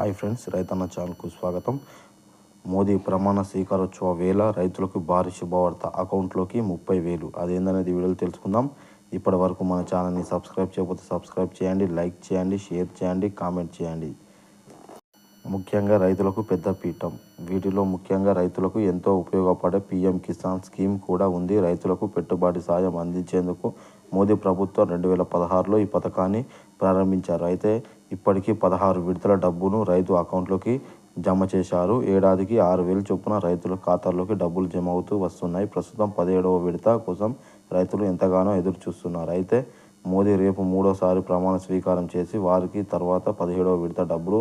Hi friends రైతన్న ఛానల్కు స్వాగతం. మోదీ ప్రమాణ స్వీకారోత్సవ వేళ రైతులకు భారీ శుభవార్త. అకౌంట్లోకి ముప్పై వేలు. అదేందనేది వీడియోలో తెలుసుకుందాం. ఇప్పటి వరకు మన ఛానల్ని సబ్స్క్రైబ్ చేయకపోతే సబ్స్క్రైబ్ చేయండి లైక్ చేయండి షేర్ చేయండి కామెంట్ చేయండి. ముఖ్యంగా రైతులకు పెద్ద పీఠం. వీటిలో ముఖ్యంగా రైతులకు ఎంతో ఉపయోగపడే పీఎం కిసాన్ స్కీమ్ కూడా ఉంది. రైతులకు పెట్టుబడి సాయం అందించేందుకు మోదీ ప్రభుత్వం రెండు వేల పదహారులో ఈ పథకాన్ని ప్రారంభించారు. అయితే ఇప్పటికీ పదహారు విడతల డబ్బును రైతు అకౌంట్లోకి జమ చేశారు. ఏడాదికి ఆరు వేలు చొప్పున రైతుల ఖాతాల్లోకి డబ్బులు జమ అవుతూ వస్తున్నాయి. ప్రస్తుతం పదిహేడవ విడత కోసం రైతులు ఎంతగానో ఎదురు చూస్తున్నారు అయితే మోదీ రేపు మూడోసారి ప్రమాణ స్వీకారం చేసి వారికి తర్వాత పదిహేడవ విడత డబ్బులు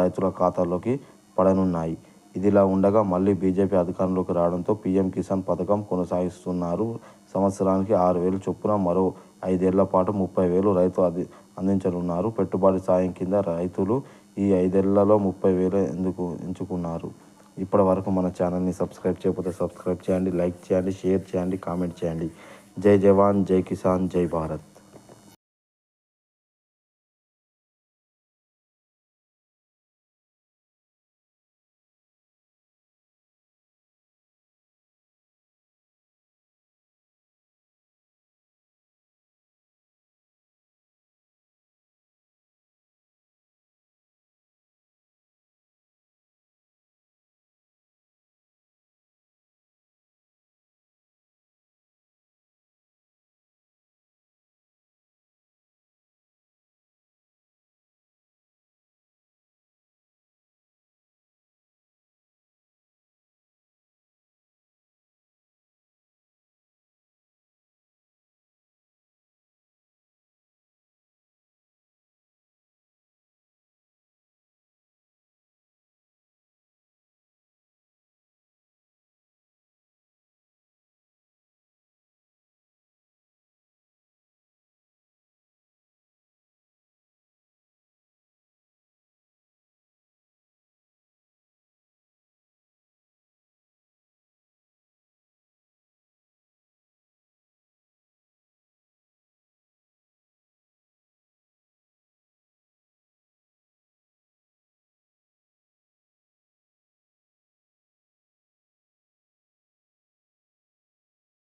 రైతుల ఖాతాల్లోకి పడనున్నాయి. ఇదిలా ఉండగా మళ్ళీ బీజేపీ అధికారంలోకి రావడంతో పీఎం కిసాన్ పథకం కొనసాగిస్తున్నారు. సంవత్సరానికి ఆరు వేలు చొప్పున మరో ఐదేళ్ళ పాటు ముప్పై వేలు రైతు అది అందించనున్నారు. పెట్టుబడి సాయం కింద రైతులు ఈ ఐదేళ్ళలో ముప్పై వేలు ఎందుకు ఎంచుకున్నారు. ఇప్పటి వరకు మన ఛానల్ని సబ్స్క్రైబ్ చేయకపోతే సబ్స్క్రైబ్ చేయండి లైక్ చేయండి షేర్ చేయండి కామెంట్ చేయండి. జై జవాన్ జై కిసాన్ జై భారత్.